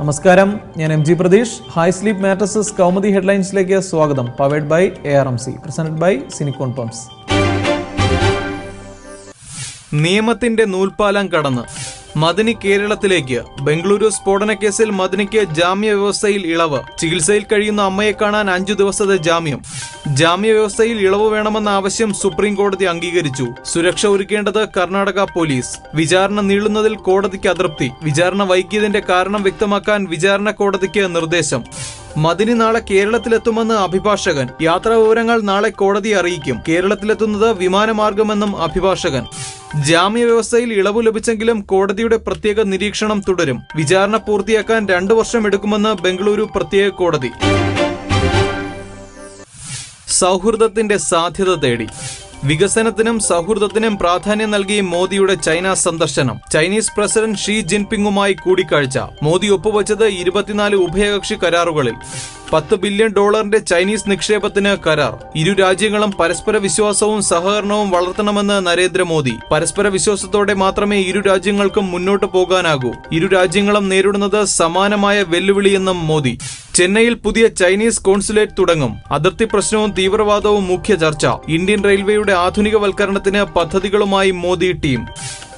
നമസ്കാരം. ഞാൻ M G Pratheesh. High sleep mattresses Kaumudi ഹെഡ്ലൈൻസിലേക്ക് സ്വാഗതം. Powered by A R M C presented by Sinicon pumps നിയമത്തിന്റെ നൂൽപാലം കടന്ന്. മദനി കേരളത്തിലേക്ക്. ബംഗളൂരു സ്ഫോടന കേസിൽ മദനിക്ക് ജാമ്യ വ്യവസ്ഥയിൽ ഇളവ്. ചികിത്സയിൽ കഴിയുന്ന അമ്മയെ കാണാൻ അഞ്ചു ദിവസത്തെ ജാമ്യം. ജാമ്യ വ്യവസ്ഥയിൽ ഇളവ് വേണമെന്ന ആവശ്യം സുപ്രീം കോടതി അംഗീകരിച്ചു. സുരക്ഷ ഒരുക്കേണ്ടത് കർണാടക പോലീസ്. വിചാരണ നീളുന്നതിൽ കോടതിക്ക് അതൃപ്തി. വിചാരണ വൈകിയതിന്റെ കാരണം വ്യക്തമാക്കാൻ വിചാരണ കോടതിക്ക് നിർദ്ദേശം. മദിനി നാളെ കേരളത്തിലെത്തുമെന്ന് അഭിഭാഷകൻ. യാത്രാ വിവരങ്ങൾ നാളെ കോടതി അറിയിക്കും. കേരളത്തിലെത്തുന്നത് വിമാനമാർഗമെന്നും അഭിഭാഷകൻ. ജാമ്യ വ്യവസ്ഥയിൽ ഇളവ് ലഭിച്ചെങ്കിലും കോടതിയുടെ പ്രത്യേക നിരീക്ഷണം തുടരും. വിചാരണ പൂർത്തിയാക്കാൻ രണ്ടു വർഷം എടുക്കുമെന്ന് ബംഗളൂരു പ്രത്യേക കോടതി. സൗഹൃദത്തിന്റെ സാധ്യത തേടി. വികസനത്തിനും സൗഹൃദത്തിനും പ്രാധാന്യം നൽകി മോദിയുടെ ചൈന സന്ദർശനം. ചൈനീസ് പ്രസിഡന്റ് ഷീ ജിൻപിങ്ങുമായി കൂടിക്കാഴ്ച. മോദി ഒപ്പുവച്ചത് ഇരുപത്തിനാല് ഉഭയകക്ഷി കരാറുകളിൽ. പത്ത് ബില്യൺ ഡോളറിന്റെ ചൈനീസ് നിക്ഷേപത്തിന് കരാർ. ഇരു രാജ്യങ്ങളും പരസ്പര വിശ്വാസവും സഹകരണവും വളർത്തണമെന്ന് നരേന്ദ്രമോദി. പരസ്പര വിശ്വാസത്തോടെ മാത്രമേ ഇരു രാജ്യങ്ങൾക്കും മുന്നോട്ട് പോകാനാകൂ. ഇരു രാജ്യങ്ങളും നേരിടുന്നത് സമാനമായ വെല്ലുവിളിയെന്നും മോദി. ചെന്നൈയിൽ പുതിയ ചൈനീസ് കോൺസുലേറ്റ് തുടങ്ങും. അതിർത്തി പ്രശ്നവും തീവ്രവാദവും മുഖ്യ ചർച്ച. ഇന്ത്യൻ റെയിൽവേയുടെ ആധുനികവൽക്കരണത്തിന് പദ്ധതികളുമായി മോദി ടീം.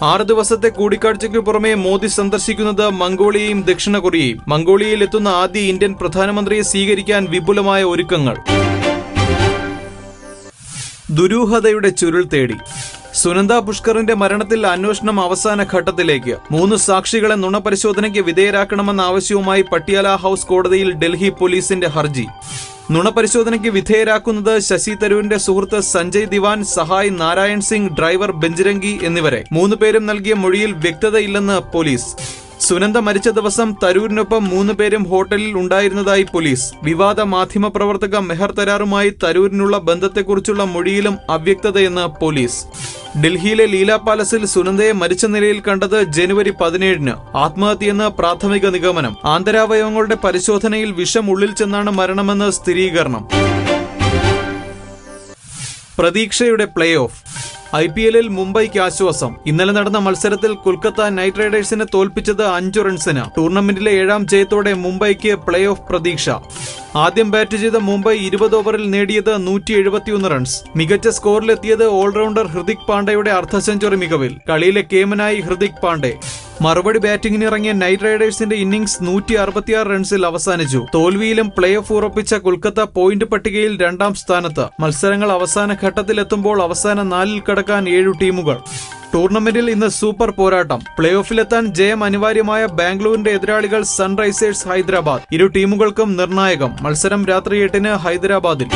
ആറ് ദിവസത്തെ കൂടിക്കാഴ്ചയ്ക്ക് പുറമെ മോദി സന്ദർശിക്കുന്നത് മംഗോളിയയും ദക്ഷിണ കൊറിയയും. മംഗോളിയയിൽ എത്തുന്ന ആദ്യ ഇന്ത്യൻ പ്രധാനമന്ത്രിയെ സ്വീകരിക്കാൻ വിപുലമായ ഒരുക്കങ്ങൾ. ദുരൂഹതയുടെ ചുരുൾ തേടി. സുനന്ദ പുഷ്കറിന്റെ മരണത്തിൽ അന്വേഷണം അവസാന ഘട്ടത്തിലേക്ക്. മൂന്ന് സാക്ഷികളെ നുണപരിശോധനയ്ക്ക് വിധേയരാക്കണമെന്ന ആവശ്യവുമായി പട്ടിയാല ഹൌസ് കോടതിയിൽ ഡൽഹി പോലീസിന്റെ ഹർജി. നുണപരിശോധനയ്ക്ക് വിധേയരാക്കുന്നത് ശശി തരൂരിന്റെ സുഹൃത്ത് സഞ്ജയ് ദിവാൻ സഹായ് നാരായൺ സിംഗ് ഡ്രൈവർ ബെഞ്ചിരംഗി എന്നിവരെ. മൂന്ന് പേരും നൽകിയ മൊഴിയിൽ വ്യക്തതയില്ലെന്ന് പോലീസ്. സുനന്ദ മരിച്ച ദിവസം തരൂരിനൊപ്പം മൂന്ന് പേരും ഹോട്ടലിൽ ഉണ്ടായിരുന്നതായി പോലീസ്. വിവാദ മാധ്യമ പ്രവർത്തക മെഹർ തരാറുമായി തരൂരിനുള്ള ബന്ധത്തെക്കുറിച്ചുള്ള മൊഴിയിലും അവ്യക്തതയെന്ന് പോലീസ്. ഡൽഹിയിലെ ലീല പാലസിൽ സുനന്ദയെ മരിച്ച നിലയിൽ കണ്ടത് ജനുവരി പതിനേഴിന്. ആത്മഹത്യയെന്ന് പ്രാഥമിക നിഗമനം. ആന്തരാവയവങ്ങളുടെ പരിശോധനയിൽ വിഷം ഉള്ളിൽ ചെന്നാണ് മരണമെന്ന് സ്ഥിരീകരണം. പ്രതീക്ഷയുടെ പ്ലേ ഓഫ്. ഐ പി എല്ലിൽ മുംബൈക്ക് ആശ്വാസം. ഇന്നലെ നടന്ന മത്സരത്തിൽ കൊൽക്കത്ത നൈറ്റ് റൈഡേഴ്സിനെ തോൽപ്പിച്ചത് അഞ്ചു റൺസിന്. ടൂർണമെന്റിലെ ഏഴാം ജയത്തോടെ മുംബൈക്ക് പ്ലേ ഓഫ് പ്രതീക്ഷ. ആദ്യം ബാറ്റ് ചെയ്ത മുംബൈ ഇരുപത് ഓവറിൽ നേടിയത് നൂറ്റി എഴുപത്തിയൊന്ന് റൺസ്. മികച്ച സ്കോറിലെത്തിയത് ഓൾറൗണ്ടർ ഹൃദിക് പാണ്ഡെയുടെ അർദ്ധ സെഞ്ചുറി മികവിൽ. കളിയിലെ കേമനായി ഹൃദിക് പാണ്ഡെ. മറുപടി ബാറ്റിംഗിന് ഇറങ്ങിയ നൈറ്റ് റൈഡേഴ്സിന്റെ ഇന്നിംഗ്സ് നൂറ്റി അറുപത്തിയാറ് റൺസിൽ അവസാനിച്ചു. തോൽവിയിലും പ്ലേ ഓഫ് ഉറപ്പിച്ച കൊൽക്കത്ത പോയിന്റ് പട്ടികയിൽ രണ്ടാം സ്ഥാനത്ത്. മത്സരങ്ങൾ അവസാന ഘട്ടത്തിലെത്തുമ്പോൾ അവസാന നാലിൽ കടക്കാൻ ഏഴു ടീമുകൾ. ടൂർണമെന്റിൽ ഇന്ന് സൂപ്പർ പോരാട്ടം. പ്ലേ ഓഫിലെത്താൻ ജയം അനിവാര്യമായ ബാംഗ്ലൂരിന്റെ എതിരാളികൾ സൺറൈസേഴ്സ് ഹൈദരാബാദ്. ഇരു ടീമുകൾക്കും നിർണായകം. മത്സരം രാത്രി എട്ടിന് ഹൈദരാബാദിൽ.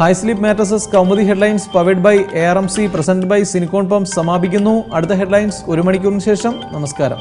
High sleep mattresses Kaumudi headlines powered by A R M C present by Sinicon pump സമാപിക്കുന്നു. അടുത്ത ഹെഡ്ലൈൻസ് ഒരു മണിക്കൂറിന് ശേഷം. നമസ്കാരം.